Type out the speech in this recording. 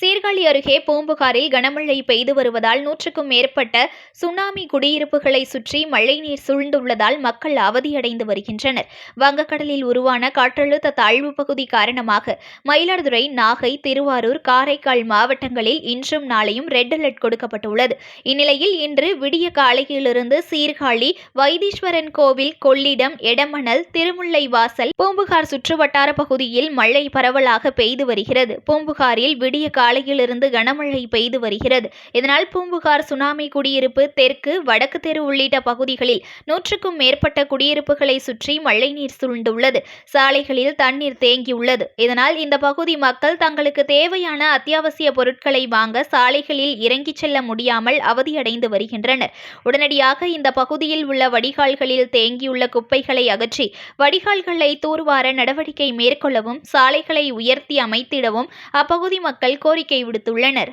சீர்காழி அருகே பூம்புகாரில் கனமழை பெய்து வருவதால் நூற்றுக்கும் மேற்பட்ட சுனாமி குடியிருப்புகளை சுற்றி மழைநீர் சூழ்ந்துள்ளதால் மக்கள் அவதியடைந்து வருகின்றனர். வங்கக்கடலில் உருவான காற்றழுத்த தாழ்வு பகுதி காரணமாக மயிலாடுதுறை நாகை திருவாரூர் காரைக்கால் மாவட்டங்களில் இன்றும் நாளையும் ரெட் அலர்ட் கொடுக்கப்பட்டுள்ளது. இந்நிலையில் இன்று விடிய காலையிலிருந்து சீர்காழி வைத்தீஸ்வரன் கோவில் கொள்ளிடம் எடமணல் திருமுல்லை வாசல் பூம்புகார் சுற்றுவட்டார பகுதியில் மழை பரவலாக பெய்து வருகிறது. பூம்புகாரில் விடிய காலையிலிருந்து கனமழை பெய்து வருகிறது. இதனால் பூம்புகார் சுனாமி குடியிருப்பு தெற்கு வடக்கு தெரு உள்ளிட்ட பகுதிகளில் நூற்றுக்கும் மேற்பட்ட குடியிருப்புகளை சுற்றி மழைநீர் சூழ்ந்துள்ளது. சாலைகளில் தண்ணீர் தேங்கியுள்ளது. இதனால் இந்த பகுதி மக்கள் தங்களுக்கு தேவையான அத்தியாவசிய பொருட்களை வாங்க சாலைகளில் இறங்கிச் செல்ல முடியாமல் அவதியடைந்து வருகின்றனர். உடனடியாக இந்த பகுதியில் உள்ள வடிகால்களில் தேங்கியுள்ள குப்பைகளை அகற்றி வடிகால்களை தூர்வார நடவடிக்கை மேற்கொள்ளவும் சாலைகளை உயர்த்தி அமைத்திடவும் அப்பகுதி மக்கள் கோரி கோரிக்கை விடுத்துள்ளனர்.